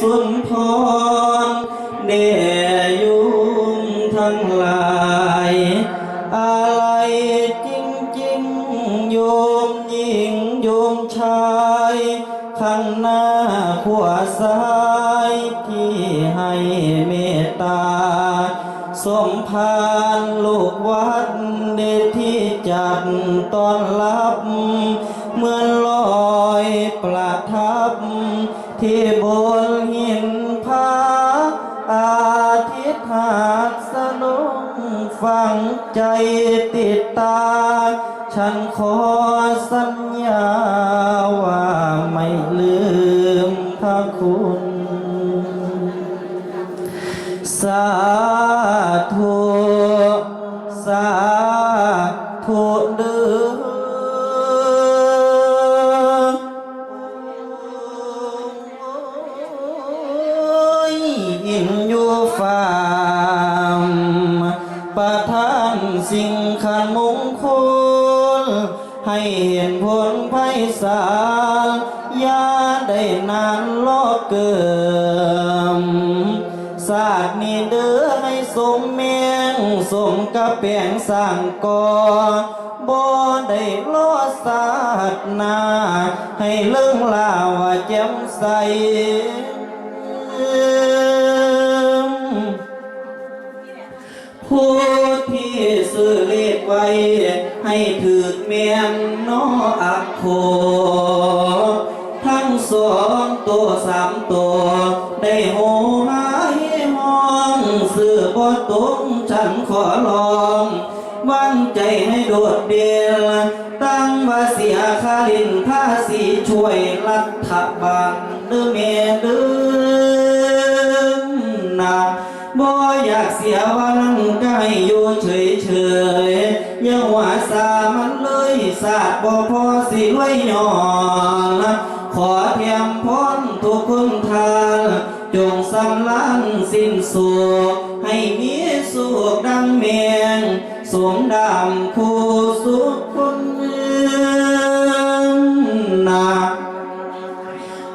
สุนทรเดยุงทั้งหลาย อะไรจริงจริงโยมหญิงโยมชาย ข้างหน้าขวาซ้ายที่ให้เมตตา สมภารลูกวัดเดที่จัดต้อนรับ สาธุางก่อบ่ได้ล้อศาสนา ให้เรื่องลาว่าแจ่มใสผู้ที่ซื้อเลขไว้ ให้ถือเมียนนออักโค ทั้งสองตัวสามตัว ได้โหหายห้อง ซื้อบทตรงฉันขอลอง โดดเดี่ยวตั้งว่าเสียคาลินภาษีช่วยรัฐบาลเด้อเมเด้อนะบ่อยากเสียวันกายอยู่เฉยเฉยยังว่าสามันเลยสาดบ่พอสิรวยย้อ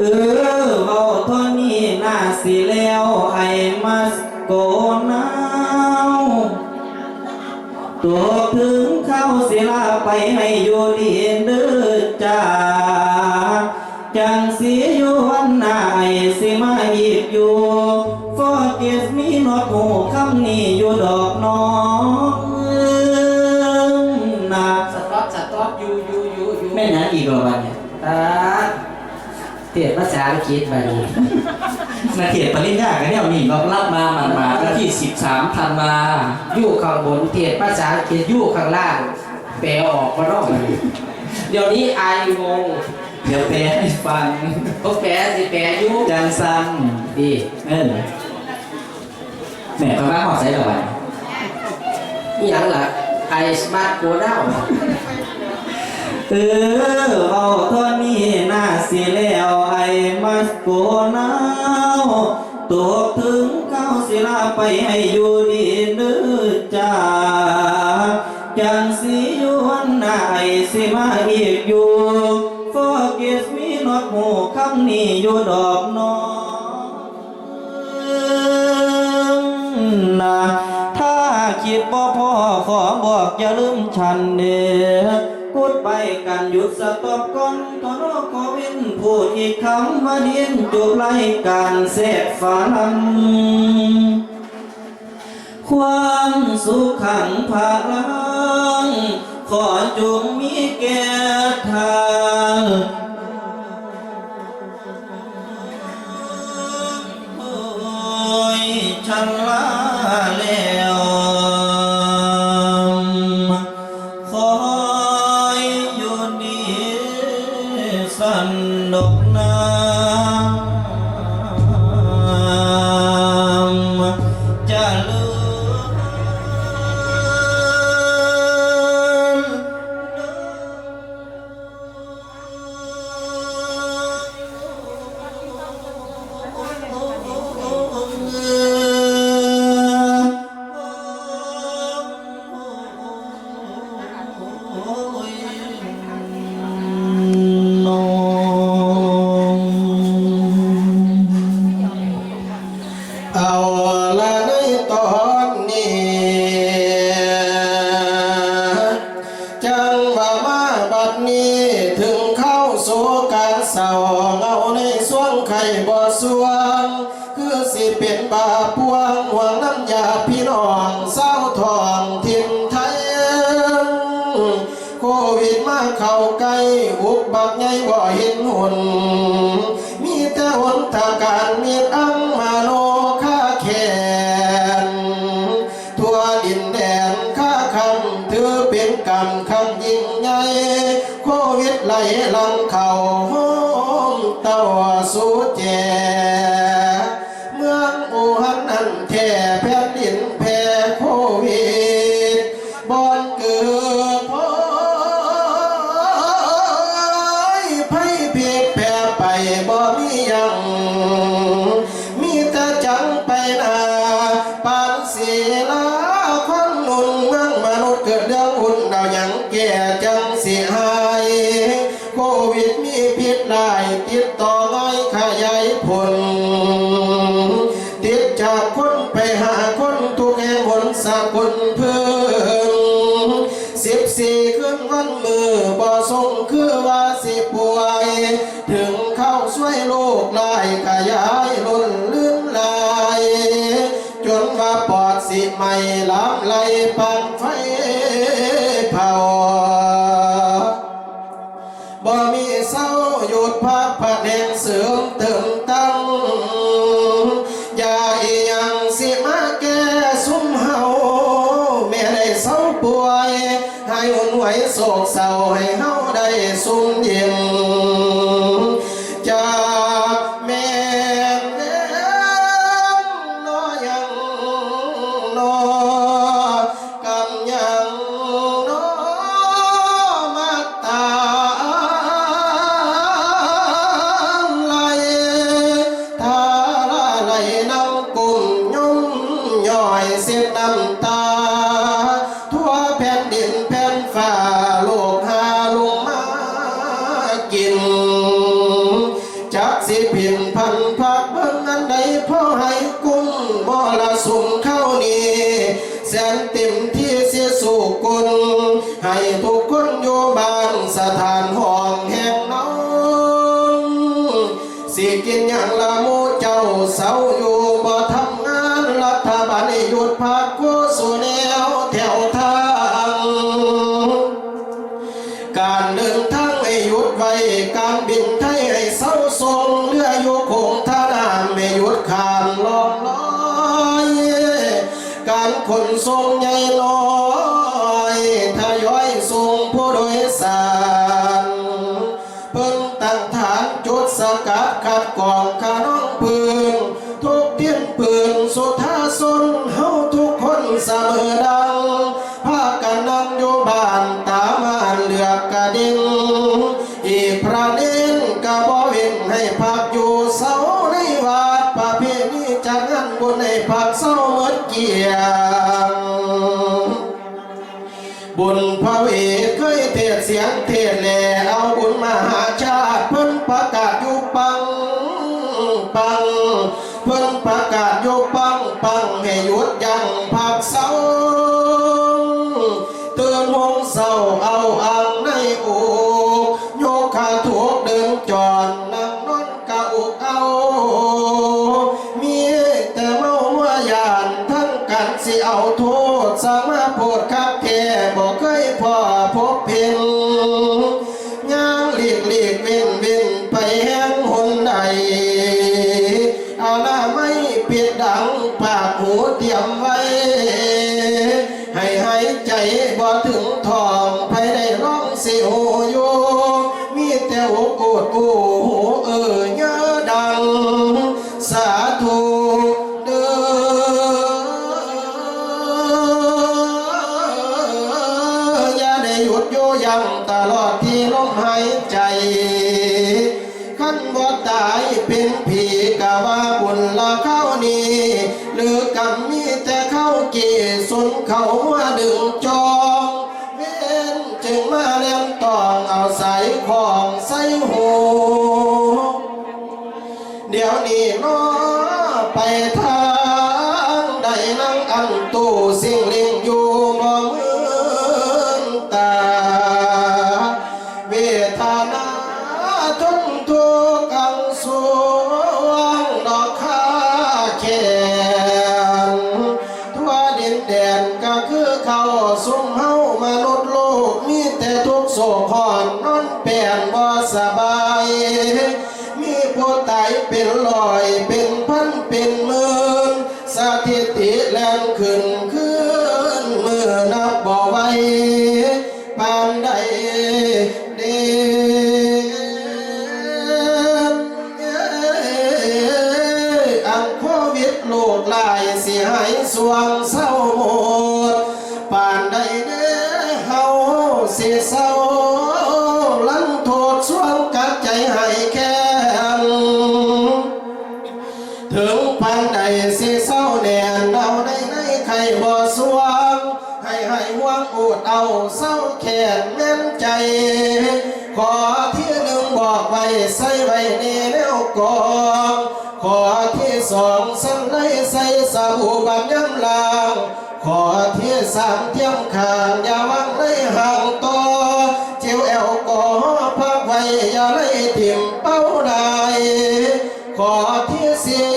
เออเบาเท่านี้น่าสิแล้วไอ้มาสโกนาวตัวถึงเข้าศิลาไปให้อยู่ดีเด้อจ้าจังสีอยู่วันหน้าไอ้สิมาอีกอยู่ Forget me not หูคำนี้อยู่ดอกน้องนะสต็อปสต็อปอยู่อยู่อยู่อยู่แม่นหยังอีกเหรอวันเนี่ย เตียนภาษาอังกฤษมาดีนาเขตปริญญากันเนี่ยมีเรารับมาหมันมาวันที่ 13ธันวายู่ข้างบนเตียนภาษาอังกฤษยู่ข้างล่าง แปลออกมาเนอกเดี๋ยวนี้อายงงเดี๋ยวแปลให้ฟังเขาแปลสิแปลยู่จังซังดีเออแหม่ตอนนั้นหอดใส่ดอกไม้นี่ยังล่ะไอสมาร์ทโกดาว เออเอาเท่านี้น่าสิแล้วไอ้มัสโกนาวตัวถึงเก้าศิลาไปให้อยู่ดีเด้อจ้าจังสิอยู่วันหน้าไอ้สิมาอีกอยู่ Forget me not หูคำนี้อยู่ดอกน้องนะถ้าคิดบ่พอขอบอกอย่าลืมฉันเด้อ พูดไปกันหยุดสต็อปก่อนทนอขอเว้นพูดอีกคำว่าเดียนจบเลยการเสพฝันความสุขขังพลังขอจงมีแก่ทาง สุเจ ไม่ลำไหลปันไฟเผาบ่มีเศร้าหยุดพักผ่แดเสื่อมตึงตั้งอย่าอียังสิมาแก่สุมเฮาแม่ได้เศร้าป่วย ให้อุ่นไหวโศกเศร้าให้เฮา شفاعه ฐานจุดสกัดขัดกองขนองพึง สิเอาโทษสัมาปวดข้า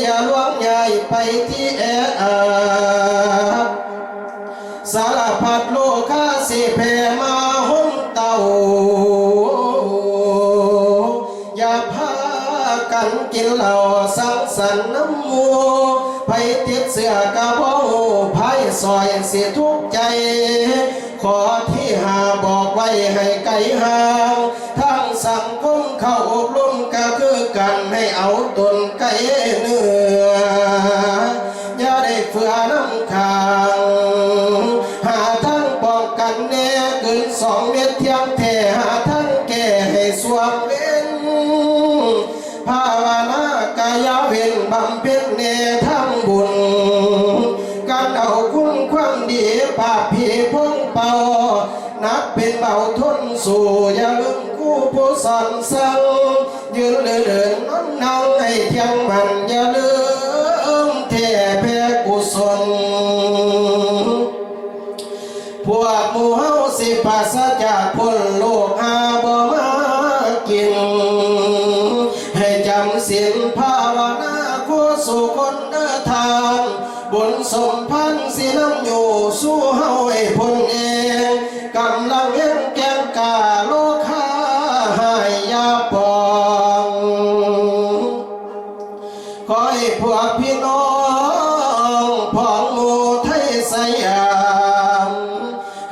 อย่าล่วงใหญ่ไปที่แออัดสารพัดโลกาสิเพมาห้องเต่า อย่าพากันกินเหล้าสังสรรค์น้ำมูไปติดเสื้อกระเป๋าไพ่ซอยเสียทุกใจ ขอที่หาบอกไว้ให้ไกลห่างทั้งสังคมเข้าอบรมก็คือกันให้เอาตน ปาผีพงเป่า นับเป็นเบาทนสู่อย่าลืมคู่ผู้สอนสั่งยืนเดินเดินนั่งนั่งให้เที่ยงมันอย่าลืมเทแพ่กุศลพวกหมู่เฮาสิปราจากพ้นโลกหาบ่มากิน ให้จำศีลภาวนาคู่สู่คนเดินทางบุญสม สู้เฮาให้พ้นเองกำลังเห็นแกงกาโลกาหายยาปองขอให้พวกพี่น้องพ้องหมู่ไทยสยาม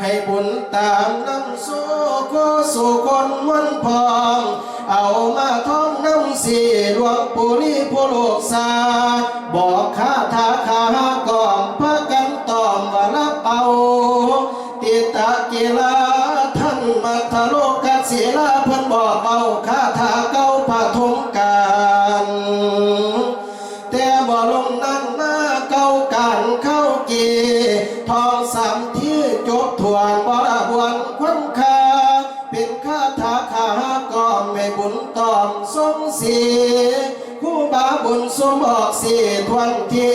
ให้บุญตามน้ำสู่ก็สู่คนมันพอง เอามาท่องน้ำสีหลวงปุรีผู้โลกสาบอกคาถาคา สีทวนที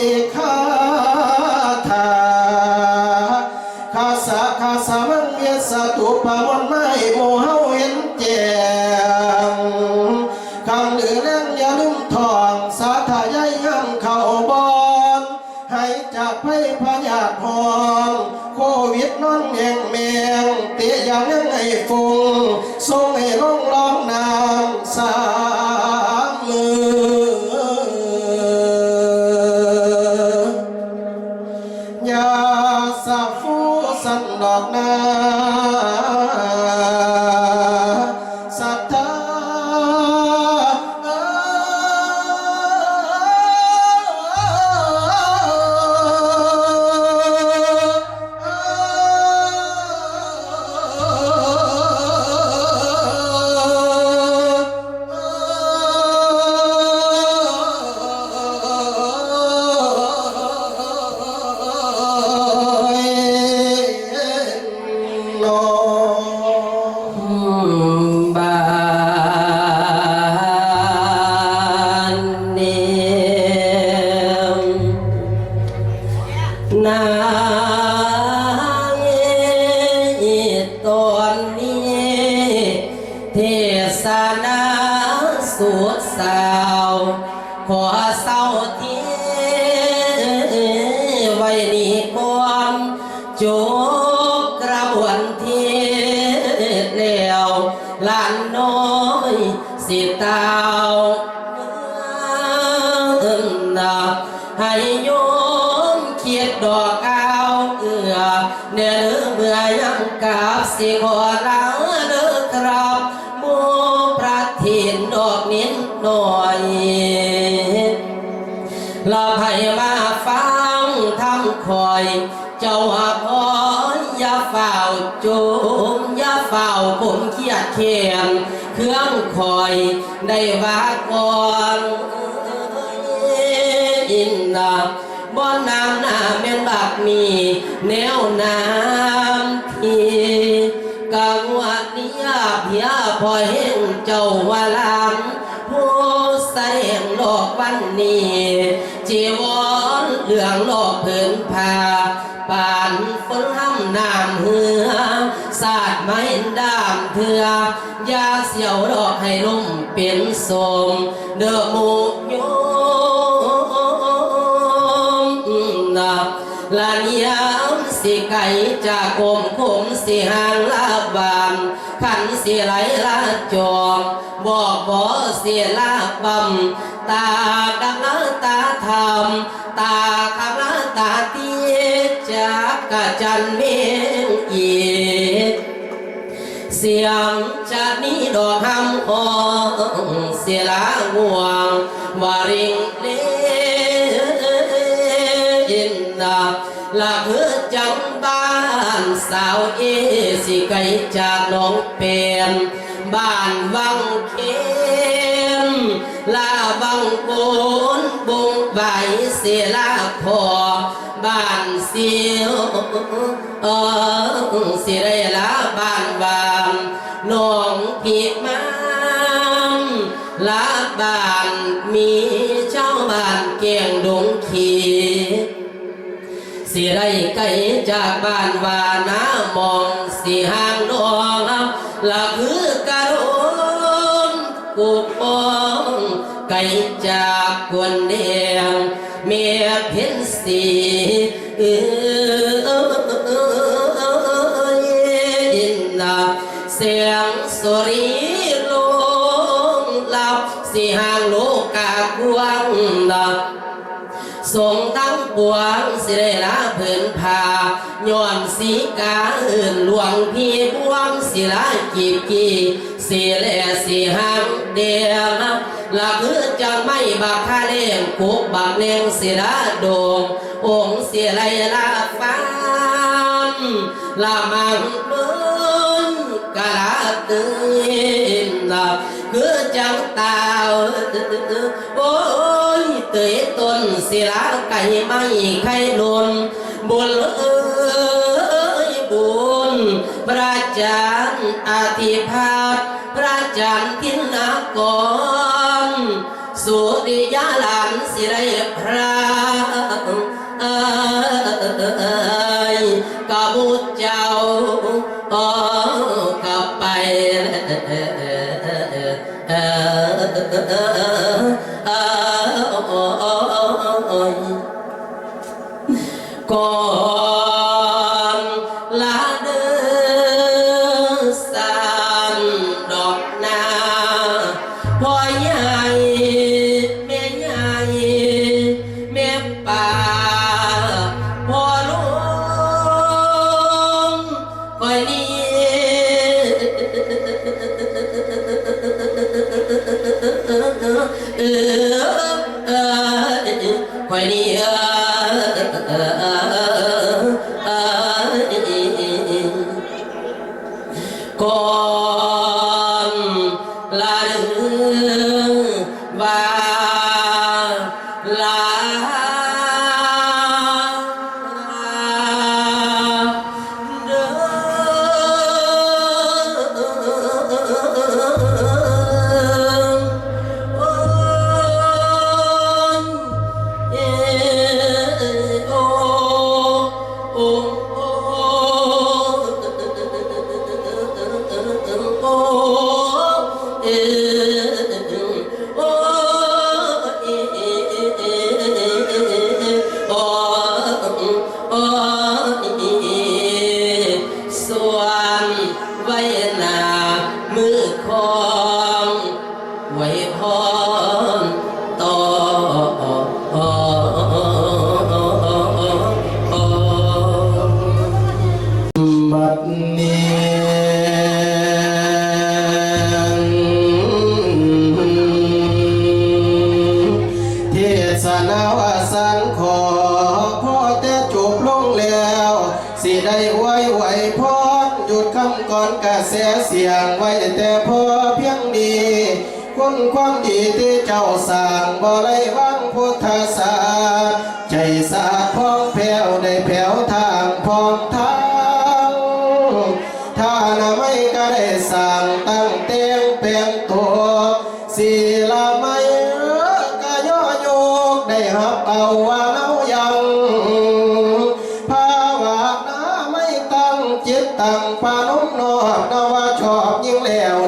สิขอลาเด้อครับมูประทินดอกนิดหน่อยลาให้มาฟังทำคอย เจ้าว่าพออย่าเฝ้าจูมอย่าเฝ้าผมเครียดเขียนเครื่องคอยได้ว่าก่อนอินนาบ่อน้ำหน้าแม่นบักมีแนวน้ำ พอเห็นเจ้าว่าลามผู้แสดงโลกวันนี้จีวรเหลืองโลกผืนผ้าปานฝนห้ำน้ำเหือสาดไม้ดามเถือยาเสียวดอกให้ลุ่มเป็นสมเด้อมูโยมนะลานยามสิไก่จากกมคมสิหางลาบาน ขันสิไหลลาจองบอกบ่เสียลาบำตาดังตาธรรมตาคำตาเตียจากกะจันเมงอีเสียงจะนี้ดอกหำหองเสียละห่วงวาริงเลอินนาละคือจังบ้าน สาวเอสิไกลจากน้องเปนบ้านวังเข็มลาบังโกนบุงใบเสละพอบ้านเสียวเออสิได้ละบ้านวามน้องพี่มามละบ้านมีเจ้าบ้านเกียงดง สิได้ไกลจากบ้านวานามองสิห่างดองละคือกระโดนกูปองไกลจากกวนเดียงเมียเพียนสีเออินนาเสียงสุรีลงลับสิห่างโลกากวงดับส่งตั้งปวง สิได้ละเพิ่นพาย้อนสีกาอื่นหลวงพี่บวงสิละกีบกีสิแลสิหางเดียวละคือจังไม่บักคาเลงกุกบักเนงสิละโดงองค์สิไลละฟ้ามละมังเมืนกะละตื่นละ คือจังตาโอ้ยเตยต้นศิลาไก่ไม่ไข่ลนบุญเอ้ยบุญพระจันทร์อาทิพาตพระจันทร์ทินนากรสุริยาลันสิไร อ ล บั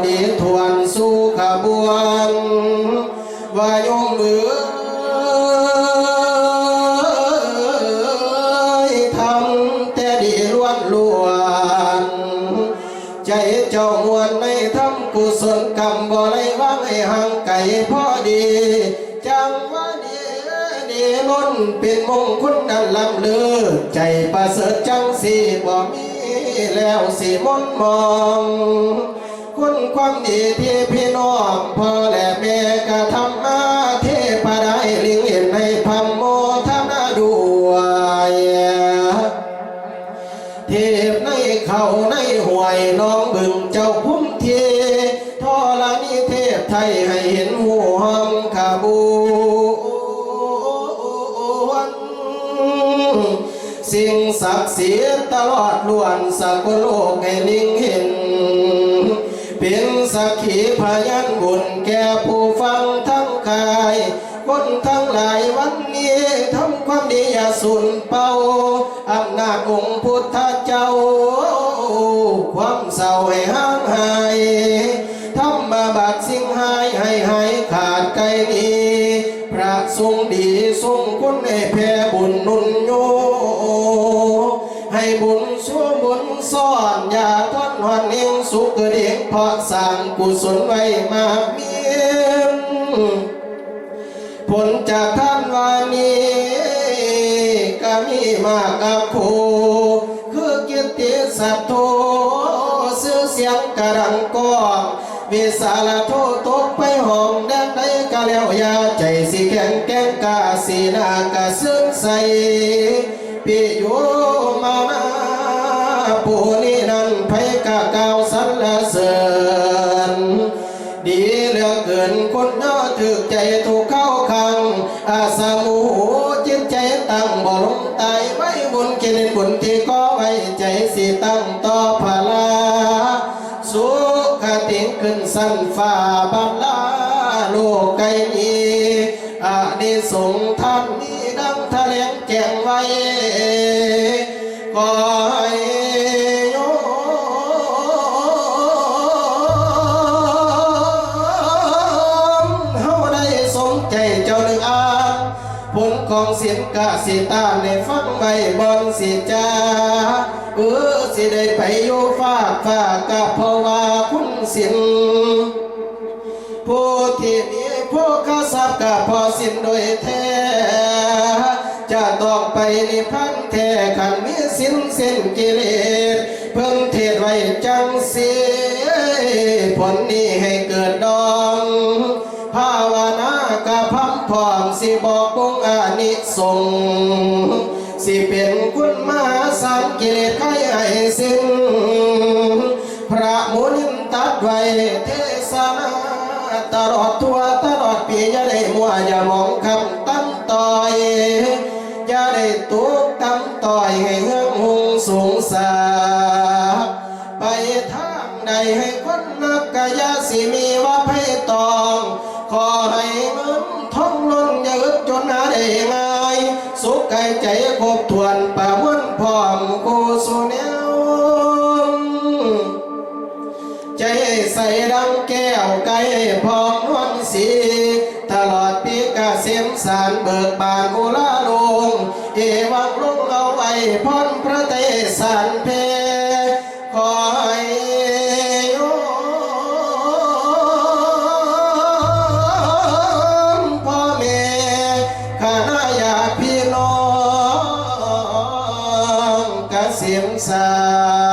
ดีทวนสู่ขบวนวายงมือทำแต่ดีล้วนล้วนใจเจ้ามวลในทำกุศลกรรมบ่ไรว่างให้ห่างไกลพอดี จังว่าดีดีล้นเป็นมงคลนันลำเลือ ใจประเสริฐจังสีบ่มีแล้วสิมนมอง คุณความดีที่พี่น้องพ่อและแม่กระทำมาเทพได้ลิงเห็นในพัมโมทนาด้วยเทพในเขาในห่วยน้องบึงเจ้าพุ่มเททอลานิเทพไทยให้เห็นหัวหอมขาบูวันสิ่งศักดิ์สิทธิ์ตลอดล้วนสักโลกให้ลิงเห็น เป็นสักขีพยานบุญแก่ผู้ฟังทั้งกายคนทั้งหลายวันนี้ทำความดีอย่าสูญเป่าอำนาจองค์พุทธเจ้า ความเศร้าให้ห่างหายทำมาบัดสิ่งหายให้หายขาดไกลนี้พระทรงดีทรงคุณให้แผ่บุญนุนโยให้บุญชั่วบุญซ่อนอย่าทนหวันเองสุขเกิด เพราะสร้างกุศลไว้มากเมียนผลจากท่านวานีก็มีมากกับครูคือเกียรติสัตโธซื้อเสียงกระดังก้องวิสาลโทตกไปห้องแดนใดก็แล้วยาใจสิแข็งแกงกาสีนากะซึ้งใสปิโย ของเสียงกะสิตาในฟังไว้บอนสิจาเออสิได้ไปอยู่ฝากฝากกะเพราะว่าคุณสินผู้ที่มีผู้ข้าทรัพย์กับพอสิ้นโดยแท้จะต้องไปนิพพานแท้ขันมีสิ้นสิ้นกิเลสเพิ่งเทศไว้จังเสียผลนี้ให้เกิดดองภาวนากะ พร้อมสิบอกปงอานิสงสิเป็นคุณมาสารกิเลสไขให้สิ้นพระมุนินตัดไว้เทศนาตลอดทั่วตลอดปีอย่าได้มัวอย่ามองคำ สียงสา